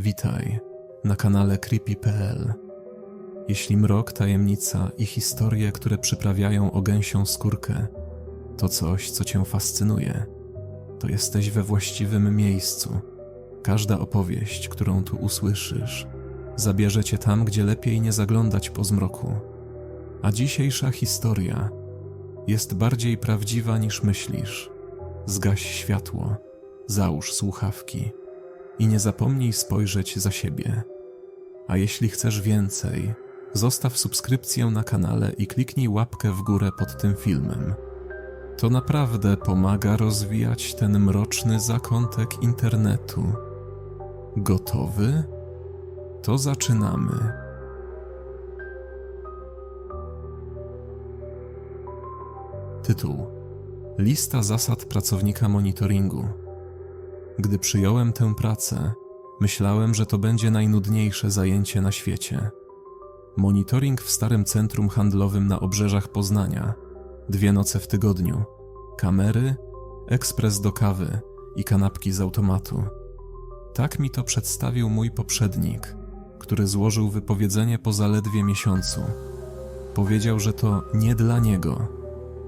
Witaj na kanale Creepy.pl. Jeśli mrok, tajemnica i historie, które przyprawiają o gęsią skórkę, to coś, co cię fascynuje, to jesteś we właściwym miejscu. Każda opowieść, którą tu usłyszysz, zabierze cię tam, gdzie lepiej nie zaglądać po zmroku. A dzisiejsza historia jest bardziej prawdziwa niż myślisz. Zgaś światło, załóż słuchawki i nie zapomnij spojrzeć za siebie. A jeśli chcesz więcej, zostaw subskrypcję na kanale i kliknij łapkę w górę pod tym filmem. To naprawdę pomaga rozwijać ten mroczny zakątek internetu. Gotowy? To zaczynamy. Tytuł: Lista zasad pracownika monitoringu. Gdy przyjąłem tę pracę, myślałem, że to będzie najnudniejsze zajęcie na świecie. Monitoring w starym centrum handlowym na obrzeżach Poznania, dwie noce w tygodniu, kamery, ekspres do kawy i kanapki z automatu. Tak mi to przedstawił mój poprzednik, który złożył wypowiedzenie po zaledwie miesiącu. Powiedział, że to nie dla niego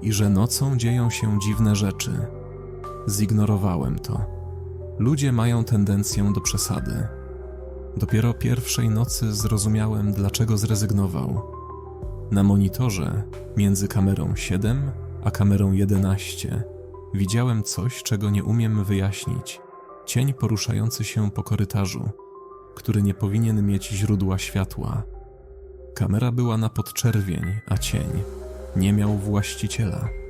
i że nocą dzieją się dziwne rzeczy. Zignorowałem to. Ludzie mają tendencję do przesady. Dopiero pierwszej nocy zrozumiałem, dlaczego zrezygnował. Na monitorze, między kamerą 7 a kamerą 11, widziałem coś, czego nie umiem wyjaśnić. Cień poruszający się po korytarzu, który nie powinien mieć źródła światła. Kamera była na podczerwień, a cień nie miał właściciela.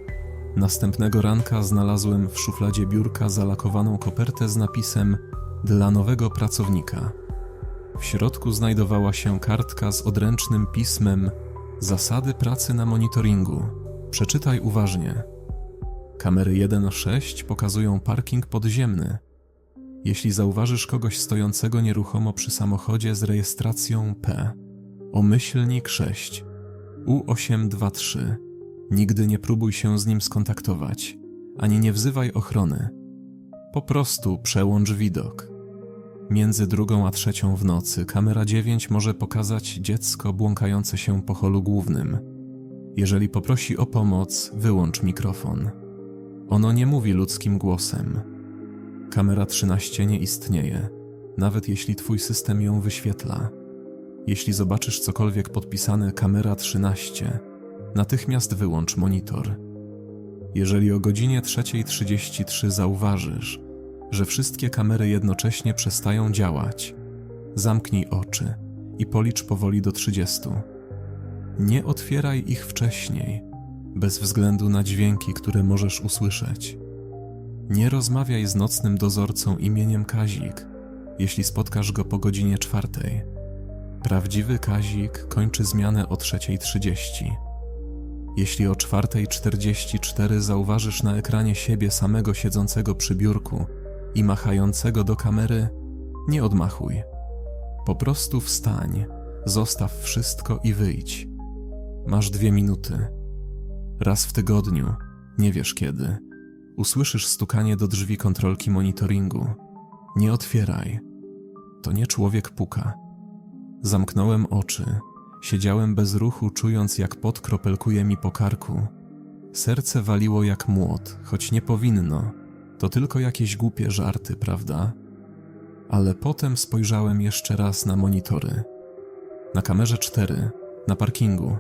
Następnego ranka znalazłem w szufladzie biurka zalakowaną kopertę z napisem Dla nowego pracownika. W środku znajdowała się kartka z odręcznym pismem Zasady pracy na monitoringu. Przeczytaj uważnie. Kamery 1.6 pokazują parking podziemny. Jeśli zauważysz kogoś stojącego nieruchomo przy samochodzie z rejestracją P, omyślnik 6, U823, nigdy nie próbuj się z nim skontaktować, ani nie wzywaj ochrony. Po prostu przełącz widok. Między drugą a trzecią w nocy kamera 9 może pokazać dziecko błąkające się po holu głównym. Jeżeli poprosi o pomoc, wyłącz mikrofon. Ono nie mówi ludzkim głosem. Kamera 13 nie istnieje, nawet jeśli twój system ją wyświetla. Jeśli zobaczysz cokolwiek podpisane kamera 13, natychmiast wyłącz monitor. Jeżeli o godzinie 3.33 zauważysz, że wszystkie kamery jednocześnie przestają działać, zamknij oczy i policz powoli do 30. Nie otwieraj ich wcześniej, bez względu na dźwięki, które możesz usłyszeć. Nie rozmawiaj z nocnym dozorcą imieniem Kazik, jeśli spotkasz go po godzinie czwartej. Prawdziwy Kazik kończy zmianę o 3.30. Jeśli o 4.44 zauważysz na ekranie siebie samego siedzącego przy biurku i machającego do kamery, nie odmachuj. Po prostu wstań, zostaw wszystko i wyjdź. Masz dwie minuty. Raz w tygodniu, nie wiesz kiedy, usłyszysz stukanie do drzwi kontrolki monitoringu. Nie otwieraj. To nie człowiek puka. Zamknąłem oczy. Siedziałem bez ruchu, czując jak pot kropelkuje mi po karku. Serce waliło jak młot, choć nie powinno. To tylko jakieś głupie żarty, prawda? Ale potem spojrzałem jeszcze raz na monitory. Na kamerze 4, na parkingu,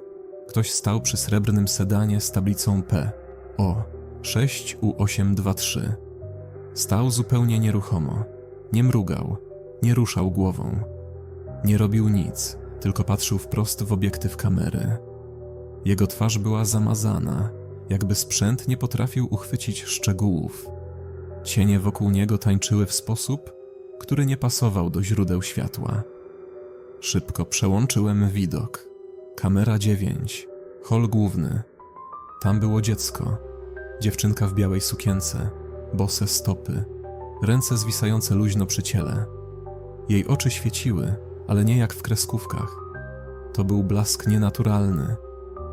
ktoś stał przy srebrnym sedanie z tablicą P. O, 6U823. Stał zupełnie nieruchomo. Nie mrugał, nie ruszał głową. Nie robił nic, tylko patrzył wprost w obiektyw kamery. Jego twarz była zamazana, jakby sprzęt nie potrafił uchwycić szczegółów. Cienie wokół niego tańczyły w sposób, który nie pasował do źródeł światła. Szybko przełączyłem widok. Kamera 9, hol główny. Tam było dziecko. Dziewczynka w białej sukience, bose stopy, ręce zwisające luźno przy ciele. Jej oczy świeciły, ale nie jak w kreskówkach. To był blask nienaturalny,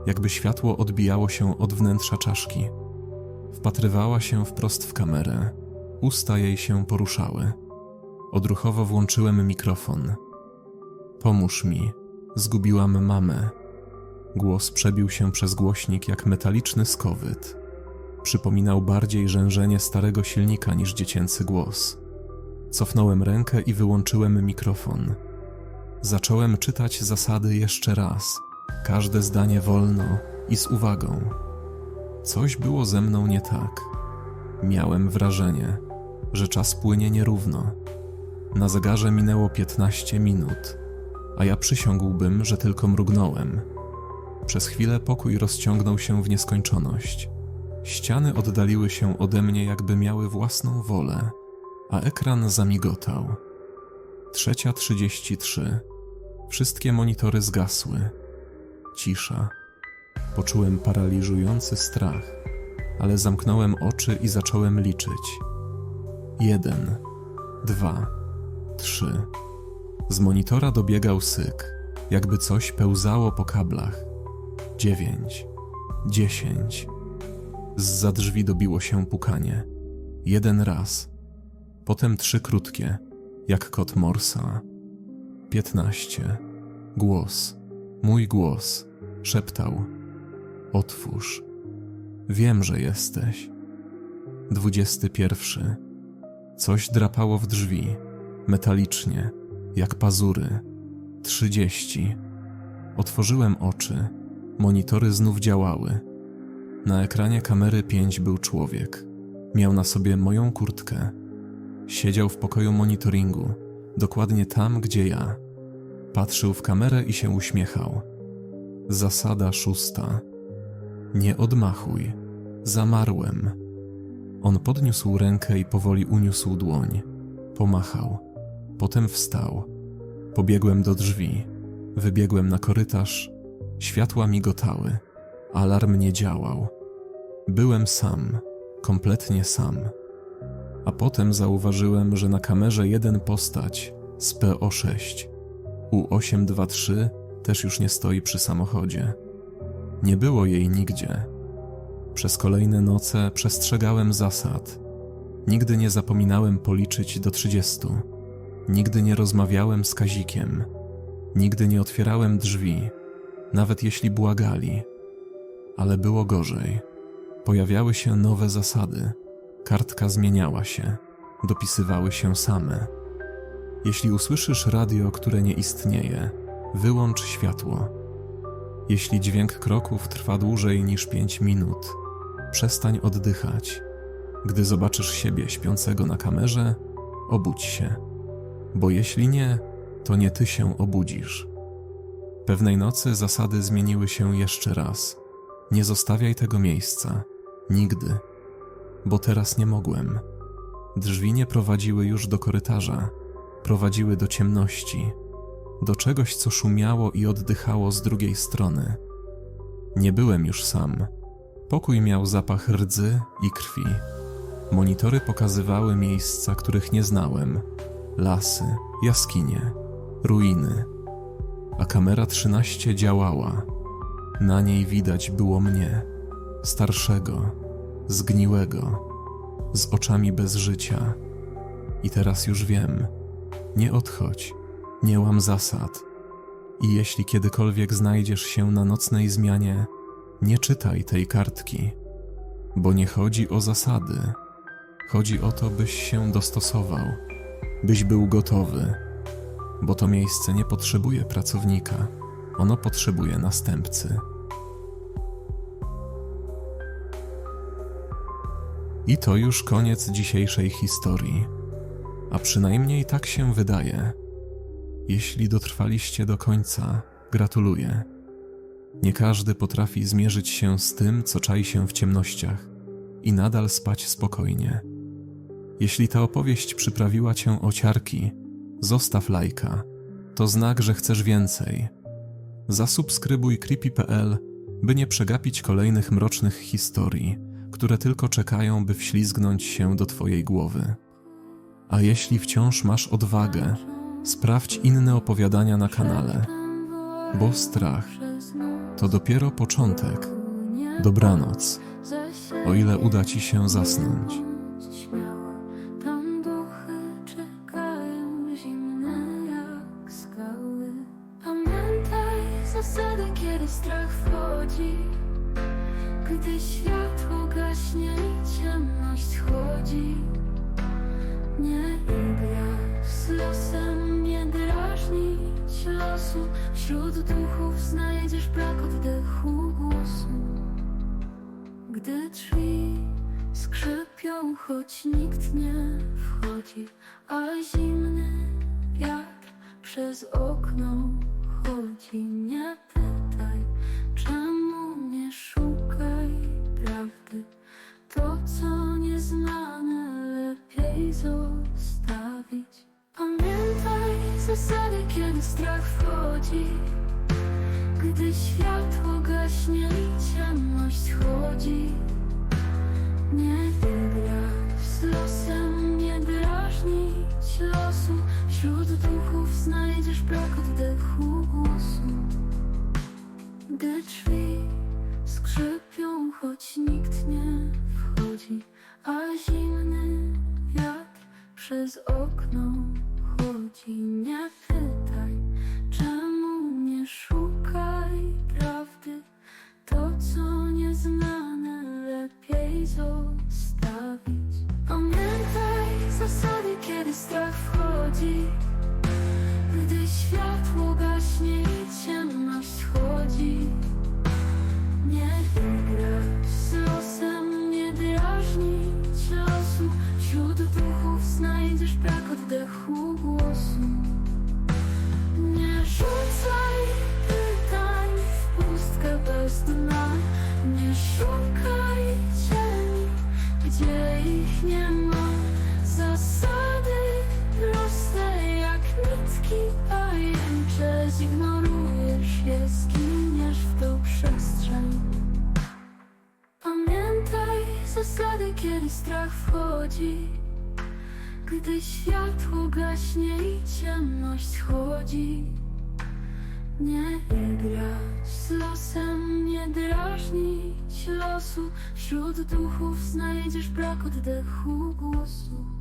jakby światło odbijało się od wnętrza czaszki. Wpatrywała się wprost w kamerę, usta jej się poruszały. Odruchowo włączyłem mikrofon. Pomóż mi, zgubiłam mamę. Głos przebił się przez głośnik jak metaliczny skowyt. Przypominał bardziej rzężenie starego silnika niż dziecięcy głos. Cofnąłem rękę i wyłączyłem mikrofon. Zacząłem czytać zasady jeszcze raz, każde zdanie wolno i z uwagą. Coś było ze mną nie tak. Miałem wrażenie, że czas płynie nierówno. Na zegarze minęło 15 minut, a ja przysiągłbym, że tylko mrugnąłem. Przez chwilę pokój rozciągnął się w nieskończoność. Ściany oddaliły się ode mnie, jakby miały własną wolę, a ekran zamigotał. Trzecia trzydzieści trzy. Wszystkie monitory zgasły. Cisza. Poczułem paraliżujący strach, ale zamknąłem oczy i zacząłem liczyć. Jeden, dwa, trzy. Z monitora dobiegał syk, jakby coś pełzało po kablach. Dziewięć, dziesięć. Z drzwi dobiło się pukanie. Jeden raz. Potem trzy krótkie, jak kot Morsa. Piętnaście. Głos. Mój głos. Szeptał. Otwórz. Wiem, że jesteś. Dwudziesty pierwszy. Coś drapało w drzwi. Metalicznie, jak pazury. Trzydzieści. Otworzyłem oczy. Monitory znów działały. Na ekranie kamery 5 był człowiek. Miał na sobie moją kurtkę. Siedział w pokoju monitoringu, dokładnie tam, gdzie ja. Patrzył w kamerę i się uśmiechał. Zasada szósta. Nie odmachuj. Zamarłem. On podniósł rękę i powoli uniósł dłoń. Pomachał. Potem wstał. Pobiegłem do drzwi. Wybiegłem na korytarz. Światła migotały. Alarm nie działał. Byłem sam, kompletnie sam. A potem zauważyłem, że na kamerze jeden postać z PO6. U823 też już nie stoi przy samochodzie. Nie było jej nigdzie. Przez kolejne noce przestrzegałem zasad. Nigdy nie zapominałem policzyć do 30. Nigdy nie rozmawiałem z Kazikiem. Nigdy nie otwierałem drzwi, nawet jeśli błagali. Ale było gorzej. Pojawiały się nowe zasady. Kartka zmieniała się, dopisywały się same. Jeśli usłyszysz radio, które nie istnieje, wyłącz światło. Jeśli dźwięk kroków trwa dłużej niż 5 minut, przestań oddychać. Gdy zobaczysz siebie śpiącego na kamerze, obudź się, bo jeśli nie, to nie ty się obudzisz. Pewnej nocy zasady zmieniły się jeszcze raz. Nie zostawiaj tego miejsca. Nigdy. Bo teraz nie mogłem. Drzwi nie prowadziły już do korytarza. Prowadziły do ciemności. Do czegoś, co szumiało i oddychało z drugiej strony. Nie byłem już sam. Pokój miał zapach rdzy i krwi. Monitory pokazywały miejsca, których nie znałem. Lasy, jaskinie, ruiny. A kamera 13 działała. Na niej widać było mnie, starszego, zgniłego, z oczami bez życia. I teraz już wiem, nie odchodź, nie łam zasad. I jeśli kiedykolwiek znajdziesz się na nocnej zmianie, nie czytaj tej kartki, bo nie chodzi o zasady. Chodzi o to, byś się dostosował, byś był gotowy, bo to miejsce nie potrzebuje pracownika, ono potrzebuje następcy. I to już koniec dzisiejszej historii. A przynajmniej tak się wydaje. Jeśli dotrwaliście do końca, gratuluję. Nie każdy potrafi zmierzyć się z tym, co czai się w ciemnościach i nadal spać spokojnie. Jeśli ta opowieść przyprawiła cię o ciarki, zostaw lajka. To znak, że chcesz więcej. Zasubskrybuj creepy.pl, by nie przegapić kolejnych mrocznych historii które tylko czekają, by wślizgnąć się do Twojej głowy. A jeśli wciąż masz odwagę, sprawdź inne opowiadania na kanale, bo strach to dopiero początek. Dobranoc, o ile uda Ci się zasnąć. Wśród duchów znajdziesz brak oddechu głosu. Gdy drzwi skrzypią, choć nikt nie wchodzi A zimny wiatr przez okno chodzi, nie pyta Duchów znajdziesz brak oddechu głosu Gdy drzwi nie ma. Zasady proste jak nitki w Pamiętaj zasady, kiedy strach wchodzi. Gdy światło gaśnie i ciemność chodzi Nie grać z losem, nie drażnić losu. Wśród duchów znajdziesz brak oddechu głosu